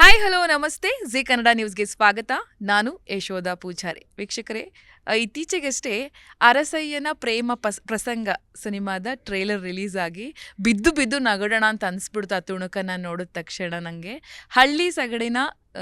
Hi hello ನಮಸ್ತೆ. G Kannada ನ್ಯೂಸ್ಗೆ ಸ್ವಾಗತ. ನಾನು ಯಶೋಧ ಪೂಜಾರಿ. ವೀಕ್ಷಕರೇ ಇತ್ತೀಚೆಗಷ್ಟೇ ಅರಸಯ್ಯನ ಪ್ರೇಮ ಪಸ್, ಪ್ರಸಂಗ ಸಿನಿಮಾದ ಟ್ರೇಲರ್ ರಿಲೀಸ್ ಆಗಿ ಬಿದ್ದು ಬಿದ್ದು ನಗಡೋಣ ಅಂತ ಅನಿಸ್ಬಿಡ್ತು ಆ ತುಣುಕನ್ನು ನೋಡಿದ ತಕ್ಷಣ ನನಗೆ ಹಳ್ಳಿ ಸಗಡಿನ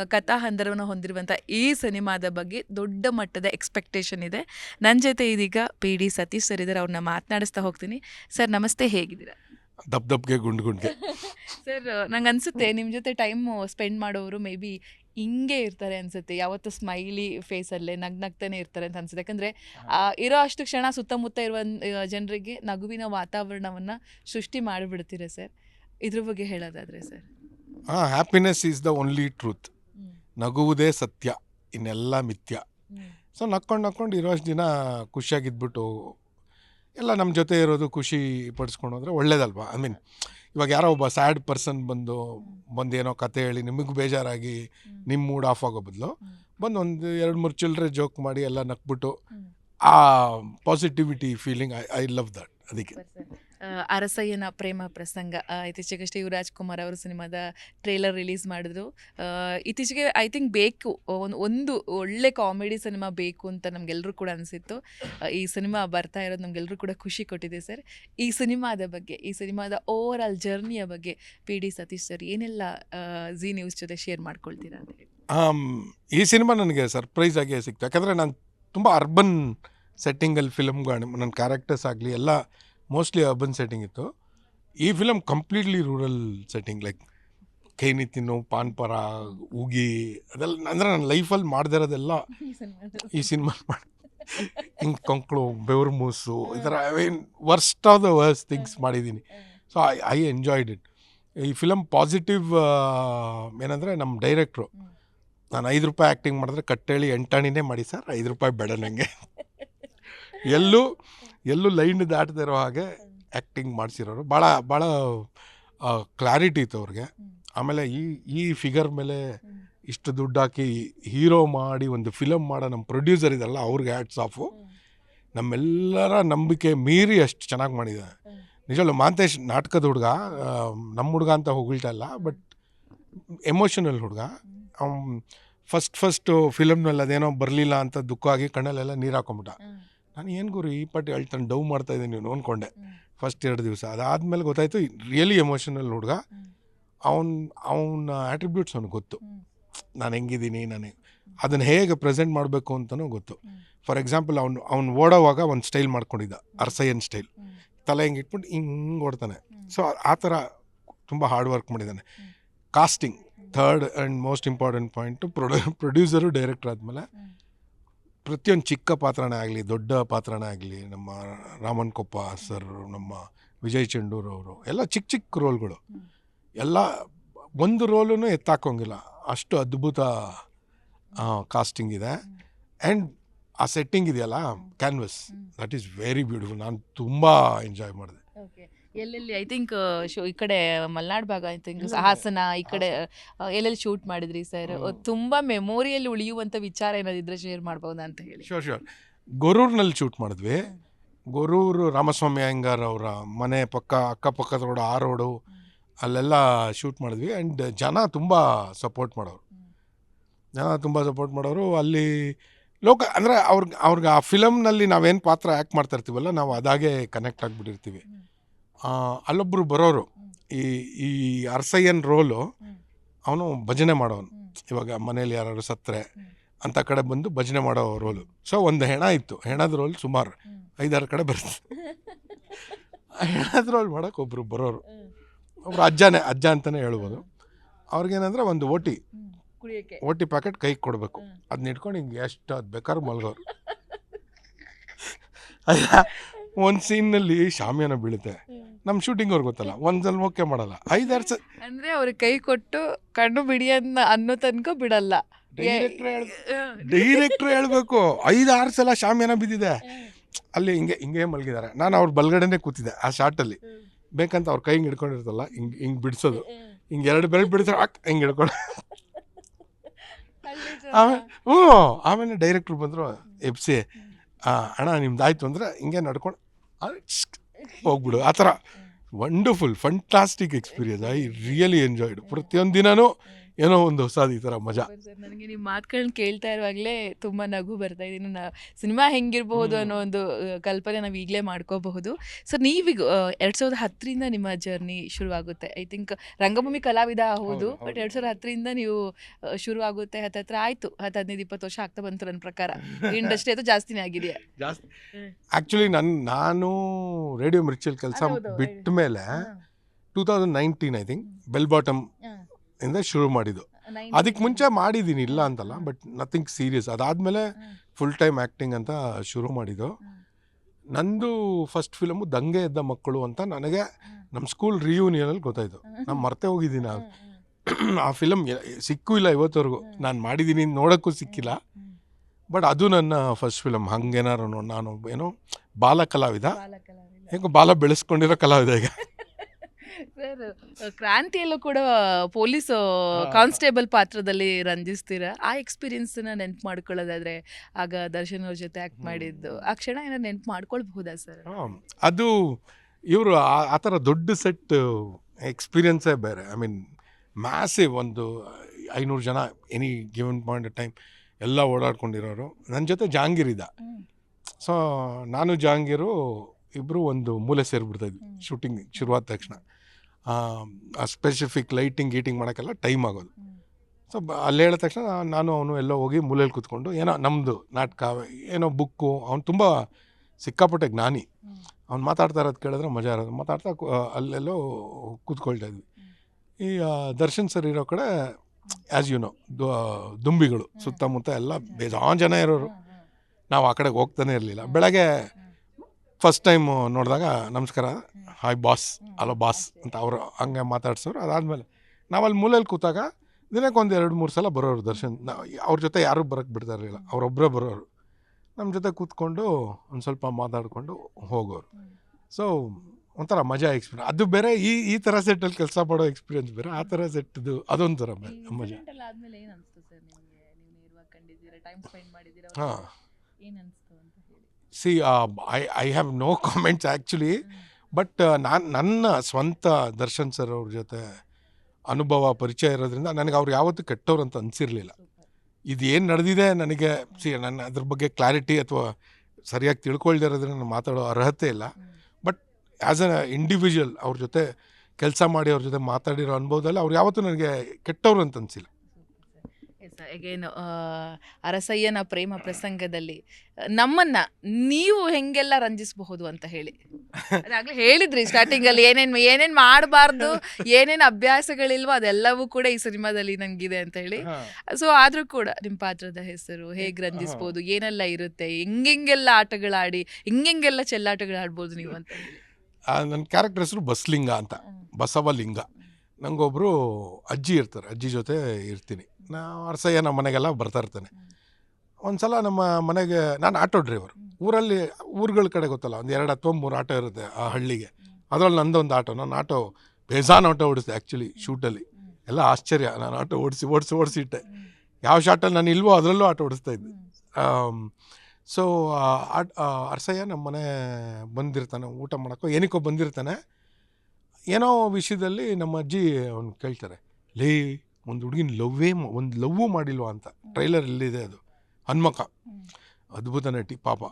ಕಥಾ ಹಂದರವನ್ನು ಹೊಂದಿರುವಂಥ ಈ ಸಿನಿಮಾದ ಬಗ್ಗೆ ದೊಡ್ಡ ಮಟ್ಟದ ಎಕ್ಸ್ಪೆಕ್ಟೇಷನ್ ಇದೆ. ನನ್ನ ಜೊತೆ ಇದೀಗ ಪಿ ಡಿ ಸತೀಶ್ ಸರ್ ಇದ್ದಾರೆ. ಅವ್ರನ್ನ ಮಾತನಾಡಿಸ್ತಾ ಹೋಗ್ತೀನಿ. ಸರ್, ನಮಸ್ತೆ. ಹೇಗಿದ್ದೀರಾ? ದಪ್ ದಪ್ಗೆ ಗುಂಡ್ ಗುಂಡ್ಗೆ. ಸರ್ ನಂಗೆ ಅನ್ಸುತ್ತೆ ನಿಮ್ಮ ಜೊತೆ ಟೈಮ್ ಸ್ಪೆಂಡ್ ಮಾಡೋರು ಮೇ ಬಿ ಹಿಂಗೆ ಇರ್ತಾರೆ ಅನ್ಸುತ್ತೆ. ಯಾವತ್ತು ಸ್ಮೈಲಿ ಫೇಸಲ್ಲೇ ನಗ್ ನಗ್ತಾನೆ ಇರ್ತಾರೆ ಅಂತ ಅನ್ಸುತ್ತೆ. ಯಾಕಂದರೆ ಇರೋ ಅಷ್ಟು ಕ್ಷಣ ಸುತ್ತಮುತ್ತ ಇರುವ ಜನರಿಗೆ ನಗುವಿನ ವಾತಾವರಣವನ್ನು ಸೃಷ್ಟಿ ಮಾಡಿಬಿಡ್ತೀರ ಸರ್ ಇದ್ರ ಬಗ್ಗೆ ಹೇಳೋದಾದರೆ ಸರ್ ಹಾಂ happiness is the only truth ನಗುವುದೇ ಸತ್ಯ ಇನ್ನೆಲ್ಲ ಮಿಥ್ಯ. ಸೊ ನಕ್ಕೊಂಡು ನಕ್ಕೊಂಡು ಇರೋಷ್ಟು ದಿನ ಖುಷಿಯಾಗಿದ್ಬಿಟ್ಟು ಎಲ್ಲ ನಮ್ಮ ಜೊತೆ ಇರೋದು ಖುಷಿ ಪಡಿಸ್ಕೊಂಡು ಹೋದ್ರೆ ಒಳ್ಳೇದಲ್ವಾ? ಐ ಮೀನ್ ಇವಾಗ ಯಾರೋ ಒಬ್ಬ ಸ್ಯಾಡ್ ಪರ್ಸನ್ ಬಂದು ಬಂದು ಏನೋ ಕತೆ ಹೇಳಿ ನಿಮಗೆ ಬೇಜಾರಾಗಿ ನಿಮ್ಮ ಮೂಡ್ ಆಫ್ ಆಗೋ ಬದಲು ಬಂದು ಒಂದು ಎರಡು ಮೂರು ಚಿಲ್ಲರೆ ಜೋಕ್ ಮಾಡಿ ಎಲ್ಲ ನಕ್ಬಿಟ್ಟು ಆ positivity feeling I I love that ಅದಕ್ಕೆ. ಅರಸಯ್ಯನ ಪ್ರೇಮ ಪ್ರಸಂಗ ಇತ್ತೀಚೆಗಷ್ಟೇ ಯುವರಾಜ್ ಕುಮಾರ್ ಅವರು ಸಿನಿಮಾದ ಟ್ರೇಲರ್ ರಿಲೀಸ್ ಮಾಡಿದ್ರು. ಇತ್ತೀಚೆಗೆ ಐ ಥಿಂಕ್ ಬೇಕು, ಒಂದು ಒಳ್ಳೆ ಕಾಮಿಡಿ ಸಿನಿಮಾ ಬೇಕು ಅಂತ ನಮಗೆಲ್ಲರೂ ಕೂಡ ಅನಿಸಿತ್ತು. ಈ ಸಿನಿಮಾ ಬರ್ತಾ ಇರೋದು ನಮಗೆಲ್ಲರೂ ಕೂಡ ಖುಷಿ ಕೊಟ್ಟಿದೆ ಸರ್. ಈ ಸಿನಿಮಾದ ಬಗ್ಗೆ, ಈ ಸಿನಿಮಾದ ಓವರ್ ಆಲ್ ಜರ್ನಿಯ ಬಗ್ಗೆ ಪಿ ಡಿ ಸತೀಶ್ ಸರ್ ಏನೆಲ್ಲ ಜಿ ನ್ಯೂಸ್ ಜೊತೆ ಶೇರ್ ಮಾಡ್ಕೊಳ್ತೀರಾ ಅಂತ ಈ ಸಿನಿಮಾ ನನಗೆ ಸರ್ಪ್ರೈಸ್ ಆಗಿ ಸಿಕ್ತು. ಯಾಕಂದರೆ ನಾನು ತುಂಬ ಅರ್ಬನ್ ಸೆಟ್ಟಿಂಗಲ್ಲಿ ಫಿಲಮ್ಗಳು ನನ್ನ ಕ್ಯಾರೆಕ್ಟರ್ಸ್ ಆಗಲಿ, ಎಲ್ಲ ಮೋಸ್ಟ್ಲಿ ಅರ್ಬನ್ ಸೆಟ್ಟಿಂಗ್ ಇತ್ತು. ಈ film completely rural setting like ಕೈನಿ ತಿನ್ನು ಪಾನ್ಪರ ಉಗಿ ಅದೆಲ್ಲ ಅಂದರೆ ನನ್ನ ಲೈಫಲ್ಲಿ ಮಾಡ್ದಿರೋದೆಲ್ಲ ಈ ಸಿನಿಮಾ ಮಾಡಿ ಹಿಂಗೆ ಕೊಂಕಳು ಬೆವರು ಮೂಸು ಈ ಥರ I mean worst of the worst things ಮಾಡಿದ್ದೀನಿ so I I enjoyed it ಈ ಫಿಲಮ್ ಪಾಸಿಟಿವ್ ಏನಂದರೆ ನಮ್ಮ ಡೈರೆಕ್ಟ್ರು ನಾನು ಐದು ರೂಪಾಯಿ ಆ್ಯಕ್ಟಿಂಗ್ ಮಾಡಿದ್ರೆ ಕಟ್ಟೇಳಿ ಎಂಟಾಣಿನೇ ಮಾಡಿ ಸರ್ ಐದು ರೂಪಾಯಿ ಬೇಡ ನನಗೆ ಎಲ್ಲೂ ಎಲ್ಲೂ ಲೈನ್ ದಾಟದೇ ಇರೋ ಹಾಗೆ ಆ್ಯಕ್ಟಿಂಗ್ ಮಾಡಿಸಿರೋರು. ಭಾಳ ಭಾಳ ಕ್ಲಾರಿಟಿ ಇತ್ತು ಅವ್ರಿಗೆ. ಆಮೇಲೆ ಈ ಈ ಫಿಗರ್ ಮೇಲೆ ಇಷ್ಟು ದುಡ್ಡು ಹಾಕಿ ಹೀರೋ ಮಾಡಿ ಒಂದು ಫಿಲಮ್ ಮಾಡೋ ನಮ್ಮ ಪ್ರೊಡ್ಯೂಸರ್ ಇದೆಲ್ಲ ಅವ್ರಿಗೆ ಹ್ಯಾಟ್ಸ್ ಆಫು ನಮ್ಮೆಲ್ಲರ ನಂಬಿಕೆ ಮೀರಿ ಅಷ್ಟು ಚೆನ್ನಾಗಿ ಮಾಡಿದ್ದಾರೆ ನಿಜವಲ್ಲ ಮಾಂತೇಶ್ ನಾಟಕದ ಹುಡುಗ ನಮ್ಮ ಹುಡುಗ ಅಂತ ಹೊಗಳ್ತಾ ಇಲ್ಲ ಬಟ್ ಎಮೋಷನಲ್ ಹುಡುಗ. ಫಸ್ಟ್ ಫಸ್ಟು ಫಿಲಮ್ನಲ್ಲಿ ಅದೇನೋ ಬರಲಿಲ್ಲ ಅಂತ ದುಃಖ ಆಗಿ ಕಣ್ಣಲ್ಲೆಲ್ಲ ನೀರು ಹಾಕೊಂಬಿಟ್ಟ ನಾನು ಏನು ಗುರು ಈ ಪಟ್ಟಿ ಅಳ್ತಾನೆ ಡೌ ಮಾಡ್ತಾ ಇದ್ದೀನಿ ನೀವು ಅನ್ಕೊಂಡೆ. ಫಸ್ಟ್ ಎರಡು ದಿವಸ. ಅದಾದಮೇಲೆ ಗೊತ್ತಾಯಿತು ರಿಯಲಿ ಎಮೋಷನಲ್ ಹುಡುಗ. ಅವನ ಅವನ ಆಟ್ರಿಬ್ಯೂಟ್ಸ್ ಅವ್ನಿಗೆ ಗೊತ್ತು. ನಾನು ಹೆಂಗಿದ್ದೀನಿ ನಾನು ಅದನ್ನು ಹೇಗೆ ಪ್ರೆಸೆಂಟ್ ಮಾಡಬೇಕು ಅಂತಲೂ ಗೊತ್ತು. ಫಾರ್ ಎಕ್ಸಾಂಪಲ್ ಅವ್ನು ಅವ್ನು ಓಡೋವಾಗ ಒಂದು ಸ್ಟೈಲ್ ಮಾಡ್ಕೊಂಡಿದ್ದ ಅರ್ಸಯನ್ ಸ್ಟೈಲ್ ತಲೆ ಹಿಂಗೆ ಇಟ್ಬಿಟ್ಟು ಹಿಂಗೆ ಓಡ್ತಾನೆ. ಸೊ ಆ ಥರ ತುಂಬ ಹಾರ್ಡ್ ವರ್ಕ್ ಮಾಡಿದ್ದಾನೆ. Casting third and most important point ಪ್ರೊಡ್ಯೂ producer director ಆದಮೇಲೆ ಪ್ರತಿಯೊಂದು ಚಿಕ್ಕ ಪಾತ್ರನೇ ಆಗಲಿ ದೊಡ್ಡ ಪಾತ್ರನೇ ಆಗಲಿ ನಮ್ಮ ರಾಮನ್ ಕೊಪ್ಪ ಸರ್ ನಮ್ಮ ವಿಜಯ್ ಚಂಡೂರ್ ಅವರು ಎಲ್ಲ ಚಿಕ್ಕ ಚಿಕ್ಕ ರೋಲ್ಗಳು. ಎಲ್ಲ ಒಂದು ರೋಲೂ ಎತ್ತಾಕೋಂಗಿಲ್ಲ ಅಷ್ಟು ಅದ್ಭುತ ಕಾಸ್ಟಿಂಗ್ ಇದೆ. ಆ್ಯಂಡ್ ಆ ಸೆಟ್ಟಿಂಗ್ ಇದೆಯಲ್ಲ canvas that is very beautiful ನಾನು ತುಂಬ ಎಂಜಾಯ್ ಮಾಡಿದೆ. ಎಲ್ಲೆಲ್ಲಿ ಐ ಥಿಂಕ್ ಶೋ ಈ ಕಡೆ ಮಲ್ನಾಡ್ ಭಾಗ ಐ ಥಿಂಕ್ ಹಾಸನ ಈ ಕಡೆ ಆ, ಎಲ್ಲೆಲ್ಲಿ ಶೂಟ್ ಮಾಡಿದ್ರಿ ಸರ್. ತುಂಬಾ ಮೆಮೊರಿಯಲ್ಲಿ ಉಳಿಯುವಂತ ವಿಚಾರ ಏನಾದಿದ್ರೆ ಶೇರ್ ಮಾಡ್ಬೋದಾ ಅಂತ ಹೇಳಿ. ಶೋರ್ ಶೋರ್ ಗೊರೂರ್ನಲ್ಲಿ ಶೂಟ್ ಮಾಡಿದ್ವಿ. ಗೊರೂರು ರಾಮಸ್ವಾಮಿ ಅಯ್ಯಂಗಾರ್ ಅವರ ಮನೆ ಪಕ್ಕ ಅಕ್ಕಪಕ್ಕದ ರೋಡ್ ಆ ರೋಡು ಅಲ್ಲೆಲ್ಲ ಶೂಟ್ ಮಾಡಿದ್ವಿ. ಆ್ಯಂಡ್ ಜನ ತುಂಬ ಸಪೋರ್ಟ್ ಮಾಡೋರು. ಜನ ತುಂಬ ಸಪೋರ್ಟ್ ಮಾಡೋರು. ಅಲ್ಲಿ ಲೋಕ ಅಂದರೆ ಅವ್ರಿಗೆ ಅವ್ರಿಗೆ ಆ ಫಿಲಮ್ನಲ್ಲಿ ನಾವೇನು ಪಾತ್ರ ಆ್ಯಕ್ಟ್ ಮಾಡ್ತಾ ಇರ್ತೀವಲ್ಲ ನಾವು ಅದಾಗೆ ಕನೆಕ್ಟ್ ಆಗಿಬಿಟ್ಟಿರ್ತೀವಿ. ಅಲ್ಲೊಬ್ಬರು ಬರೋರು ಈ ಈ ಅರ್ಸಯ್ಯನ್ ರೋಲು ಅವನು ಭಜನೆ ಮಾಡೋನು ಇವಾಗ ಮನೇಲಿ ಯಾರು ಸತ್ತರೆ ಅಂತ ಕಡೆ ಬಂದು ಭಜನೆ ಮಾಡೋ ರೋಲು. ಸೊ ಒಂದು ಹೆಣ ಇತ್ತು. ಹೆಣದ ರೋಲ್ ಸುಮಾರು ಐದಾರು ಕಡೆ ಬರುತ್ತೆ. ಹೆಣದ ರೋಲ್ ಮಾಡೋಕೆ ಒಬ್ಬರು ಬರೋರು. ಒಬ್ರು ಅಜ್ಜನೇ ಅಜ್ಜ ಅಂತಲೇ ಹೇಳ್ಬೋದು. ಅವ್ರಿಗೇನಂದ್ರೆ ಒಂದು ಓಟಿ. ಓಟಿ ಪ್ಯಾಕೆಟ್ ಕೈಗೆ ಕೊಡಬೇಕು. ಅದನ್ನ ಇಟ್ಕೊಂಡು ಹಿಂಗೆ ಎಷ್ಟು ಅದು ಬೇಕಾದ್ರೂ ಮಲ್ಗೋರು. ಒಂದು ಸೀನ್ನಲ್ಲಿ ಶಾಮಿಯಾನ ಬೀಳುತ್ತೆ. ನಮ್ಮ ಶೂಟಿಂಗ್ ಅವ್ರಿಗೆ ಗೊತ್ತಲ್ಲ. ಒಂದ್ಸಲ ಓಕೆ ಮಾಡಲ್ಲ. ಐದಾರು ಸ ಅಂದ್ರೆ ಅವ್ರ ಕೈ ಕೊಟ್ಟು ಕಣ್ಣು ಬಿಡಿ ಅನ್ನ ಅನ್ನೋ ತನಕ ಬಿಡಲ್ಲ. ಡೈರೆಕ್ಟ್ರ್ ಡೈರೆಕ್ಟ್ರ್ ಹೇಳ್ಬೇಕು. ಐದಾರು ಸಲ ಶಾಮಿಯಾನ ಬಿದ್ದಿದೆ. ಅಲ್ಲಿ ಹಿಂಗೆ ಹಿಂಗೆ ಮಲಗಿದ್ದಾರೆ ನಾನು ಅವ್ರ ಬಲ್ಗಡೆನೇ ಕೂತಿದ್ದೆ ಆ ಶಾರ್ಟಲ್ಲಿ ಬೇಕಂತ ಅವ್ರ ಕೈ ಹಿಂಗೆ ಹಿಡ್ಕೊಂಡಿರ್ತಲ್ಲ ಹಿಂಗೆ ಹಿಂಗೆ ಬಿಡಿಸೋದು. ಹಿಂಗೆ ಎರಡು ಬೆರಳು ಬಿಡಿದ್ರೆ ಅಕ್ ಹಿಂಗೆ ಹಿಡ್ಕೊಂಡು ಆಮೇಲೆ ಹ್ಞೂ ಆಮೇಲೆ ಡೈರೆಕ್ಟ್ರು ಬಂದರು ಎಪ್ಸಿ ಅಣ್ಣ ನಿಮ್ದಾಯ್ತು ಅಂದ್ರೆ ಹಿಂಗೆ ನಡ್ಕೊಂಡು ಹೋಗ್ಬಿಡು. ಆ ಥರ wonderful fantastic experience I really enjoyed ಪ್ರತಿಯೊಂದು ದಿನನೂ ಏನೋ ಒಂದು ಹೊಸದು ಈ ಥರ ಮಜಾ. ಸರ್ ನನಗೆ ನಿಮ್ಮ ಮಾತುಗಳನ್ನ ಕೇಳ್ತಾ ಇರುವಾಗಲೇ ತುಂಬ ನಗು ಬರ್ತಾ ಇದೆ. ಇನ್ನು ನಾ ಸಿನಿಮಾ ಹೆಂಗಿರಬಹುದು. ಅನ್ನೋ ಒಂದು ಕಲ್ಪನೆ ನಾವು ಈಗಲೇ ಮಾಡ್ಕೋಬಹುದು. ಸರ್ ನೀವೀಗ ಎರಡು ಸಾವಿರದ ಹತ್ತರಿಂದ ನಿಮ್ಮ ಜರ್ನಿ ಶುರುವಾಗುತ್ತೆ. ಐ ಥಿಂಕ್ ರಂಗಭೂಮಿ ಕಲಾವಿದ ಹೌದು ಬಟ್. ಎರಡು ಸಾವಿರದ ಹತ್ತರಿಂದ ನೀವು ಶುರುವಾಗುತ್ತೆ. ಹತ್ತು ಹತ್ತತ್ರ ಆಯಿತು. ಹತ್ತು ಹದಿನೈದು ಇಪ್ಪತ್ತು ವರ್ಷ ಆಗ್ತಾ ಬಂತು ನನ್ನ ಪ್ರಕಾರ. ಇಂಡಸ್ಟ್ರಿ ಅದು ಜಾಸ್ತಿನೇ ಆಗಿದೆಯಾ ಜಾಸ್ತಿ. ಆ್ಯಕ್ಚುಲಿ ನನ್ನ ನಾನು ರೇಡಿಯೋ ಮಿರ್ಚಲ್ ಕೆಲಸ ಬಿಟ್ಟ ಮೇಲೆ two thousand nineteen I think Bell Bottom ಇಂದ ಶುರು ಮಾಡಿದ್ದು. ಅದಕ್ಕೆ ಮುಂಚೆ ಮಾಡಿದ್ದೀನಿ ಇಲ್ಲ ಅಂತಲ್ಲ ಬಟ್ ನಥಿಂಗ್ ಸೀರಿಯಸ್ ಅದಾದಮೇಲೆ ಫುಲ್ ಟೈಮ್ ಆ್ಯಕ್ಟಿಂಗ್ ಅಂತ ಶುರು ಮಾಡಿದ್ದು. ನಂದು ಫಸ್ಟ್ ಫಿಲಮು ದಂಗೆ ಎದ್ದ ಮಕ್ಕಳು ಅಂತ ನನಗೆ ನಮ್ಮ ಸ್ಕೂಲ್ ರಿಯೂನಿಯನಲ್ಲಿ ಗೊತ್ತಾಯಿತು. ನಾನು ಮರ್ತೆ ಹೋಗಿದ್ದೀನಿ ಆ- ಫಿಲಮ್ ಸಿಕ್ಕೂ ಇಲ್ಲ ಇವತ್ತವರೆಗೂ. ನಾನು ಮಾಡಿದ್ದೀನಿ ನೋಡೋಕ್ಕೂ ಸಿಕ್ಕಿಲ್ಲ. ಬಟ್ ಅದು ನನ್ನ ಫಸ್ಟ್ ಫಿಲಮ್ ಹಂಗೇನಾರು ನಾನು ಏನು ಬಾಲ ಕಲಾವಿದ ಹೇಗೋ ಬಾಲ ಬೆಳೆಸ್ಕೊಂಡಿರೋ ಕಲಾವಿದ ಈಗ. ಸರ್ ಕ್ರಾಂತಿಯಲ್ಲೂ ಕೂಡ ಪೊಲೀಸ್ ಕಾನ್ಸ್ಟೇಬಲ್ ಪಾತ್ರದಲ್ಲಿ ರಂಜಿಸ್ತೀರಾ? ಆ ಎಕ್ಸ್ಪೀರಿಯನ್ಸ್ನ ನೆನ್ಪು ಮಾಡ್ಕೊಳ್ಳೋದಾದ್ರೆ ಆಗ ದರ್ಶನ್ ಅವ್ರ ಜೊತೆ ಆಕ್ಟ್ ಮಾಡಿದ್ದು ಆ ಕ್ಷಣ ಏನೋ ನೆನ್ಪು ಮಾಡ್ಕೊಳ್ಬಹುದಾ ಸರ್? ಅದು ಇವರು ಆ ಥರ ದೊಡ್ಡ ಸೆಟ್ ಎಕ್ಸ್ಪೀರಿಯನ್ಸೇ ಬೇರೆ. ಐ ಮೀನ್ ಮ್ಯಾಸಿವ್ ಒಂದು ಐನೂರು ಜನ ಎನಿ ಗಿವನ್ ಪಾಯಿಂಟ್ ಟೈಮ್ ಎಲ್ಲ ಓಡಾಡ್ಕೊಂಡಿರೋರು. ನನ್ನ ಜೊತೆ ಜಹಾಂಗೀರ್ ಇದ್ದ ಸೊ ನಾನು ಜಹಾಂಗೀರು ಇಬ್ಬರು ಒಂದು ಮೂಲೆ ಸೇರಿಬಿಡ್ತಾಯಿದ್ವಿ ಇದ್ವಿ ಶೂಟಿಂಗ್ ಶುರುವಾದ ತಕ್ಷಣ. ಆ ಸ್ಪೆಸಿಫಿಕ್ ಲೈಟಿಂಗ್ ಗೀಟಿಂಗ್ ಮಾಡೋಕ್ಕೆಲ್ಲ ಟೈಮ್ ಆಗೋದು. ಸೊ ಅಲ್ಲಿ ಹೇಳಿದ ತಕ್ಷಣ ನಾನು ಅವನು ಎಲ್ಲೋ ಹೋಗಿ ಮೂಲೆಯಲ್ಲಿ ಕೂತ್ಕೊಂಡು ಏನೋ ನಮ್ಮದು ನಾಟಕ ಏನೋ ಬುಕ್ಕು ಅವ್ನು ತುಂಬ ಸಿಕ್ಕಾಪಟ್ಟೆ ಜ್ಞಾನಿ. ಅವ್ನು ಮಾತಾಡ್ತಾ ಇರೋದು ಕೇಳಿದ್ರೆ ಮಜಾ ಇರೋದು. ಮಾತಾಡ್ತಾ ಅಲ್ಲೆಲ್ಲೋ ಕೂತ್ಕೊಳ್ತಾ ಇದ್ವಿ. ಈ ದರ್ಶನ್ ಸರ್ ಇರೋ ಕಡೆ ಆ್ಯಸ್ ಯು ನೋ ದುಂಬಿಗಳು ಸುತ್ತಮುತ್ತ ಎಲ್ಲ ಬೇಜಾನ್ ಜನ ಇರೋರು. ನಾವು ಆ ಕಡೆಗೆ ಹೋಗ್ತಾನೆ ಇರಲಿಲ್ಲ. ಬೆಳಗ್ಗೆ ಫಸ್ಟ್ ಟೈಮ್ ನೋಡಿದಾಗ ನಮಸ್ಕಾರ ಹಾಯ್ ಬಾಸ್ ಅಲೋ ಬಾಸ್ ಅಂತ ಅವರು ಹಂಗೆ ಮಾತಾಡ್ಸೋರು. ಅದಾದಮೇಲೆ ನಾವಲ್ಲಿ ಮೂಲೆಯಲ್ಲಿ ಕೂತಾಗ ದಿನಕ್ಕೆ ಒಂದು ಎರಡು ಮೂರು ಸಲ ಬರೋರು ದರ್ಶನ್. ಅವ್ರ ಜೊತೆ ಯಾರೂ ಬರೋಕ್ಕೆ ಬಿಡ್ತಾ ಇರಲಿಲ್ಲ. ಅವರೊಬ್ಬರೇ ಬರೋರು. ನಮ್ಮ ಜೊತೆ ಕೂತ್ಕೊಂಡು ಒಂದು ಸ್ವಲ್ಪ ಮಾತಾಡಿಕೊಂಡು ಹೋಗೋರು. ಸೊ ಒಂಥರ ಮಜಾ ಎಕ್ಸ್ಪೀರಿಯನ್ಸ್ ಅದು ಬೇರೆ ಈ ಈ ಥರ ಸೆಟ್ಟಲ್ಲಿ ಕೆಲಸ ಮಾಡೋ ಎಕ್ಸ್ಪೀರಿಯನ್ಸ್ ಬೇರೆ. ಆ ಥರ ಸೆಟ್ದು ಅದೊಂಥರ ಮಜಾ. ಹಾಂ ಏನ್ ಅನ್ಸ್ತು ಅಂತ ಹೇಳಿ see I I have no comments actually but ನಾನು ನನ್ನ ಸ್ವಂತ ದರ್ಶನ್ ಸರ್ ಅವ್ರ ಜೊತೆ ಅನುಭವ ಪರಿಚಯ ಇರೋದ್ರಿಂದ ನನಗೆ ಅವ್ರು ಯಾವತ್ತೂ ಕೆಟ್ಟವ್ರು ಅಂತ ಅನಿಸಿರಲಿಲ್ಲ. ಇದೇನು ನಡೆದಿದೆ ನನಗೆ ಸಿ ನನ್ನ ಅದ್ರ ಬಗ್ಗೆ ಕ್ಲಾರಿಟಿ ಅಥವಾ ಸರಿಯಾಗಿ ತಿಳ್ಕೊಳ್ದೇ ಇರೋದ್ರಿಂದ ನಾನು ಮಾತಾಡೋ ಅರ್ಹತೆ ಇಲ್ಲ. ಬಟ್ ಆ್ಯಸ್ ಅ ಇಂಡಿವಿಜುವಲ್ ಅವ್ರ ಜೊತೆ ಕೆಲಸ ಮಾಡಿ ಅವ್ರ ಜೊತೆ ಮಾತಾಡಿರೋ ಅನುಭವದಲ್ಲಿ ಅವ್ರು ಯಾವತ್ತೂ ನನಗೆ ಕೆಟ್ಟವ್ರು ಅಂತ ಅನಿಸಿಲ್ಲ. ಅಗೇನ್ ಅರಸಯ್ಯನ ಪ್ರೇಮ ಪ್ರಸಂಗದಲ್ಲಿ ನಮ್ಮನ್ನ ನೀವು ಹೆಂಗೆಲ್ಲ ರಂಜಿಸಬಹುದು ಅಂತ ಹೇಳಿ. ಅದಾಗ್ಲೇ ಹೇಳಿದ್ರಿ ಸ್ಟಾರ್ಟಿಂಗ್ ಅಲ್ಲಿ ಏನೇನ್ ಏನೇನ್ ಮಾಡಬಾರ್ದು ಏನೇನ್ ಅಭ್ಯಾಸಗಳಿಲ್ವೋ ಅದೆಲ್ಲವೂ ಕೂಡ ಈ ಸಿನಿಮಾದಲ್ಲಿ ನಂಗಿದೆ ಅಂತ ಹೇಳಿ. ಸೊ ಆದ್ರೂ ಕೂಡ ನಿಮ್ ಪಾತ್ರದ ಹೆಸರು ಹೇಗ್ ರಂಜಿಸಬಹುದು ಏನೆಲ್ಲ ಇರುತ್ತೆ ಹೆಂಗೆಂಗೆಲ್ಲ ಆಟಗಳಾಡಿ ಹೆಂಗೆಂಗೆಲ್ಲ ಚೆಲ್ಲಾಟಗಳು ಆಡ್ಬೋದು ನೀವು ಅಂತ ಹೇಳಿ. ನನ್ನ ಕ್ಯಾರೆಕ್ಟರ್ ಹೆಸರು ಬಸ್ಲಿಂಗ ಅಂತ. ಬಸವಲಿಂಗ. ನಂಗೊಬ್ಬರು ಅಜ್ಜಿ ಇರ್ತಾರೆ, ಅಜ್ಜಿ ಜೊತೆ ಇರ್ತೀನಿ. ನಾ ಅರ್ಸಯ್ಯ ನಮ್ಮ ಮನೆಗೆಲ್ಲ ಬರ್ತಾ ಇರ್ತಾನೆ. ಒಂದು ಸಲ ನಮ್ಮ ಮನೆಗೆ, ನಾನು ಆಟೋ ಡ್ರೈವರ್. ಊರಲ್ಲಿ, ಊರುಗಳ ಕಡೆ ಗೊತ್ತಲ್ಲ, ಒಂದು ಎರಡು ಅಥವಾ ಮೂರು ಆಟೋ ಇರುತ್ತೆ ಆ ಹಳ್ಳಿಗೆ. ಅದರಲ್ಲಿ ನಂದೊಂದು ಆಟೋ, ನಾನು ಆಟೋ, ಬೇಜಾನ್ ಆಟೋ ಓಡಿಸಿದೆ ಆ್ಯಕ್ಚುಲಿ ಶೂಟಲ್ಲಿ. ಎಲ್ಲ ಆಶ್ಚರ್ಯ, ನಾನು ಆಟೋ ಓಡಿಸಿ ಓಡಿಸಿ ಓಡಿಸಿಟ್ಟೆ ಯಾವ ಶಾಟಲ್ಲಿ ನಾನು ಇಲ್ವೋ ಅದರಲ್ಲೂ ಆಟೋ ಓಡಿಸ್ತಾ ಇದ್ದೆ. ಸೊ ಅರ್ಸಯ್ಯ ನಮ್ಮ ಮನೆ ಬಂದಿರ್ತಾನೆ, ಊಟ ಮಾಡೋಕ್ಕೋ, ಏನಕ್ಕೋ ಬಂದಿರ್ತಾನೆ. ಏನೋ ವಿಷಯದಲ್ಲಿ ನಮ್ಮ ಅಜ್ಜಿ ಅವ್ನು ಕೇಳ್ತಾರೆ ಲೇ ಒಂದು ಹುಡುಗಿನ ಲವ್ವೇ ಒಂದು ಲವ್ವು ಮಾಡಿಲ್ವಾ ಅಂತ. ಟ್ರೈಲರ್ ಎಲ್ಲಿದೆ ಅದು ಹನ್ಮಕ. ಅದ್ಭುತ ನಟಿ ಪಾಪ.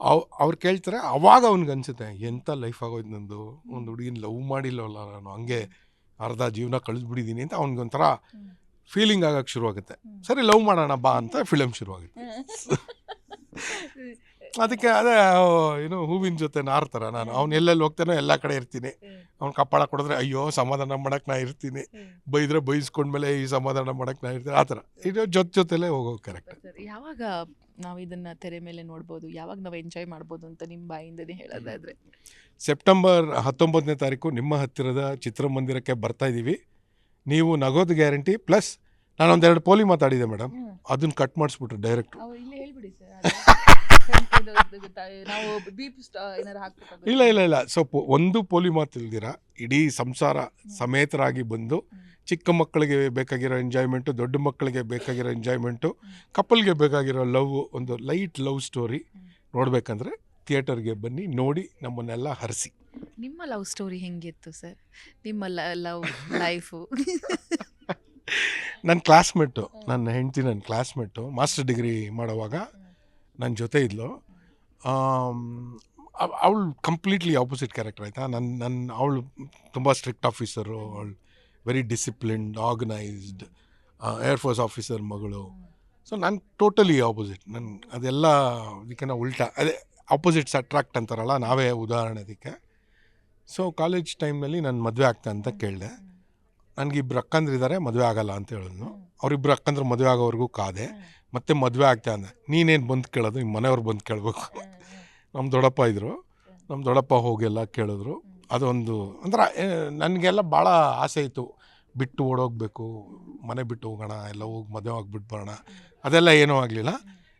ಅವ್ ಅವ್ರು ಕೇಳ್ತಾರೆ ಅವಾಗ ಅವ್ನಿಗೆ ಅನ್ಸುತ್ತೆ ಎಂಥ ಲೈಫ್ ಆಗೋಯ್ತು ನಂದು? ಒಂದು ಹುಡುಗಿನ ಲವ್ ಮಾಡಿಲ್ಲವಲ್ಲ ನಾನು ಹಂಗೆ ಅರ್ಧ ಜೀವನ ಕಳಿಸ್ಬಿಟ್ಟಿದ್ದೀನಿ ಅಂತ ಅವ್ನಿಗೊಂಥರ ಫೀಲಿಂಗ್ ಆಗಕ್ಕೆ ಶುರುವಾಗುತ್ತೆ. ಸರಿ ಲವ್ ಮಾಡೋಣ ಬಾ ಅಂತ ಫಿಲಮ್ ಶುರುವಾಗುತ್ತೆ. ಅದಕ್ಕೆ ಅದೇ ಏನು ಹೂವಿನ ಜೊತೆ ನಾರ್ತಾರ ನಾನು. ಅವ್ನು ಎಲ್ಲೆಲ್ಲಿ ಹೋಗ್ತಾನೋ ಎಲ್ಲ ಕಡೆ ಇರ್ತೀನಿ. ಅವ್ನು ಕಪ್ಪಾಳ ಕೊಡಿದ್ರೆ ಅಯ್ಯೋ ಸಮಾಧಾನ ಮಾಡಕ್ಕೆ ನಾ ಇರ್ತೀನಿ. ಬೈದ್ರೆ ಬೈಸ್ಕೊಂಡ್ಮೇಲೆ ಈ ಸಮಾಧಾನ ಮಾಡಕ್ಕೆ ನಾ ಇರ್ತೀನಿ. ಆ ಥರ ಇದು ಜೊತೆ ಜೊತೆಲೇ ಹೋಗೋ ಕರೆಕ್ಟ್ ಯಾವಾಗ ನಾವು ಇದನ್ನ ತೆರೆ ಮೇಲೆ ನೋಡ್ಬೋದು? ಯಾವಾಗ ನಾವು ಎಂಜಾಯ್ ಮಾಡ್ಬೋದು ಅಂತ ನಿಮ್ಮ ಬಾಯಿಂದನೇ ಹೇಳೋದಾದ್ರೆ? ಸೆಪ್ಟೆಂಬರ್ ಹತ್ತೊಂಬತ್ತನೇ ತಾರೀಕು ನಿಮ್ಮ ಹತ್ತಿರದ ಚಿತ್ರಮಂದಿರಕ್ಕೆ ಬರ್ತಾ ಇದ್ದೀವಿ ನೀವು ನಗೋದು ಗ್ಯಾರಂಟಿ. ಪ್ಲಸ್ ನಾನೊಂದೆರಡು ಪೋಲಿ ಮಾತಾಡಿದೆ ಮೇಡಮ್ ಅದನ್ನ ಕಟ್ ಮಾಡಿಸ್ಬಿಟ್ರು ಡೈರೆಕ್ಟ್ ಅವ ಇಲ್ಲೇ ಹೇಳ್ಬಿಡಿ ಸರ್ ನಾವು ಬೀಪ್ ಏನಾರು ಹಾಕ್ಬೇಕು? ಇಲ್ಲ ಇಲ್ಲ ಇಲ್ಲ. ಸೊ ಪೊ- ಒಂದು ಪೋಲಿ ಮಾತು ಇಲ್ದಿರ? ಇಡೀ ಸಂಸಾರ ಸಮೇತರಾಗಿ ಬಂದು ಚಿಕ್ಕ ಮಕ್ಕಳಿಗೆ ಬೇಕಾಗಿರೋ ಎಂಜಾಯ್ಮೆಂಟು ದೊಡ್ಡ ಮಕ್ಕಳಿಗೆ ಬೇಕಾಗಿರೋ ಎಂಜಾಯ್ಮೆಂಟು ಕಪಲ್ಗೆ ಬೇಕಾಗಿರೋ ಲವ್ ಒಂದು ಲೈಟ್ ಲವ್ ಸ್ಟೋರಿ ನೋಡಬೇಕಂದ್ರೆ ಥಿಯೇಟರ್ಗೆ ಬನ್ನಿ ನೋಡಿ ನಮ್ಮನ್ನೆಲ್ಲ ಹರಿಸಿ. ನಿಮ್ಮ ಲವ್ ಸ್ಟೋರಿ ಹೆಂಗಿತ್ತು ಸರ್ ನಿಮ್ಮ ಲವ್ ಲೈಫು ನನ್ನ ಕ್ಲಾಸ್ಮೇಟು ನನ್ನ ಹೆಂಡತಿ ನನ್ನ ಕ್ಲಾಸ್ಮೇಟು ಮಾಸ್ಟರ್ ಡಿಗ್ರಿ ಮಾಡೋವಾಗ ನನ್ನ ಜೊತೆ ಇದ್ಲು. ಅವಳು ಕಂಪ್ಲೀಟ್ಲಿ ಆಪೋಸಿಟ್ ಕ್ಯಾರೆಕ್ಟರ್ ಆಯಿತಾ? ನನ್ನ ನನ್ನ ಅವಳು ತುಂಬ ಸ್ಟ್ರಿಕ್ಟ್ ಆಫೀಸರು ಅವಳು very disciplined organised air force officer ಮಗಳು. ಸೊ ನಾನು ಟೋಟಲಿ ಆಪೋಸಿಟ್ ನನ್ನ ಅದೆಲ್ಲ ಇದಕ್ಕೆನ ಉಲ್ಟಾ. ಅದೇ ಆಪೋಸಿಟ್ಸ್ ಅಟ್ರಾಕ್ಟ್ ಅಂತಾರಲ್ಲ, ನಾವೇ ಉದಾಹರಣೆ ಅದಕ್ಕೆ. ಸೊ ಕಾಲೇಜ್ ಟೈಮ್ನಲ್ಲಿ ನಾನು ಮದುವೆ ಆಗ್ತಾ ಅಂತ ಕೇಳಿದೆ. ನನಗೆ ಇಬ್ಬರು ಅಕ್ಕಂದ್ರಿದ್ದಾರೆ, ಮದುವೆ ಆಗಲ್ಲ ಅಂತ ಹೇಳಿದ್ನು. ಅವರಿಬ್ಬರು ಅಕ್ಕಂದ್ರೆ ಮದುವೆ ಆಗೋವರೆಗೂ ಕಾದೆ. ಮತ್ತೆ ಮದುವೆ ಆಗ್ತಾ ಅಂದೆ. ನೀನೇನು ಬಂದು ಕೇಳೋದು? ನಿಮ್ಮ ಮನೆಯವ್ರು ಬಂದು ಕೇಳಬೇಕು. ನಮ್ಮ ದೊಡ್ಡಪ್ಪ ಇದ್ದರು ನಮ್ಮ ದೊಡ್ಡಪ್ಪ ಹೋಗೆಲ್ಲ ಕೇಳಿದ್ರು. ಅದೊಂದು ಅಂದ್ರೆ ನನಗೆಲ್ಲ ಭಾಳ ಆಸೆ ಇತ್ತು. ಬಿಟ್ಟು ಓಡೋಗ್ಬೇಕು, ಮನೆ ಬಿಟ್ಟು ಹೋಗೋಣ, ಎಲ್ಲ ಹೋಗಿ ಮದುವೆ ಆಗಿಬಿಟ್ಟು ಬರೋಣ. ಅದೆಲ್ಲ ಏನೂ ಆಗಲಿಲ್ಲ.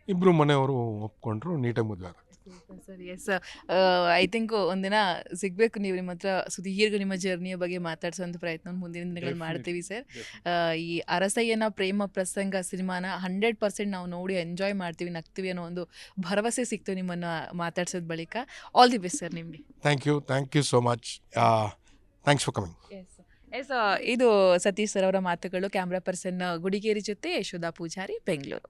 ಇಬ್ಬರು ಮನೆಯವರು ಒಪ್ಕೊಂಡ್ರು, ನೀಟಾಗಿ ಮದುವೆ ಆಗ ಸರ್ ಎಸ್ ಐ ಥಿಂಕ್ ಒಂದಿನ ಸಿಗಬೇಕು ನೀವು ನಿಮ್ಮ ಹತ್ರ ಸುದೀರ್ಘ ನಿಮ್ಮ ಜರ್ನಿಯ ಬಗ್ಗೆ ಮಾತಾಡ್ಸೋಂಥ ಪ್ರಯತ್ನ ಮುಂದಿನ ದಿನಗಳು ಮಾಡ್ತೀವಿ ಸರ್ ಈ ಅರಸಯ್ಯನ ಪ್ರೇಮ ಪ್ರಸಂಗ ಸಿನಿಮಾನ ಹಂಡ್ರೆಡ್ ಪರ್ಸೆಂಟ್ ನಾವು ನೋಡಿ ಎಂಜಾಯ್ ಮಾಡ್ತೀವಿ ನಗ್ತೀವಿ ಅನ್ನೋ ಒಂದು ಭರವಸೆ ಸಿಕ್ತು ನಿಮ್ಮನ್ನು ಮಾತಾಡ್ಸೋದ್ ಬಳಿಕ. ಆಲ್ ದಿ ಬೆಸ್ಟ್ ಸರ್ ನಿಮಗೆ. Thank you thank you so much thanks for coming yes yes ಇದು ಸತೀಶ್ ಸರ್ ಅವರ ಮಾತುಗಳು. ಕ್ಯಾಮ್ರಾ ಪರ್ಸನ್ ಗುಡಿಗೇರಿ ಜೊತೆ ಯಶೋಧಾ ಪೂಜಾರಿ ಬೆಂಗಳೂರು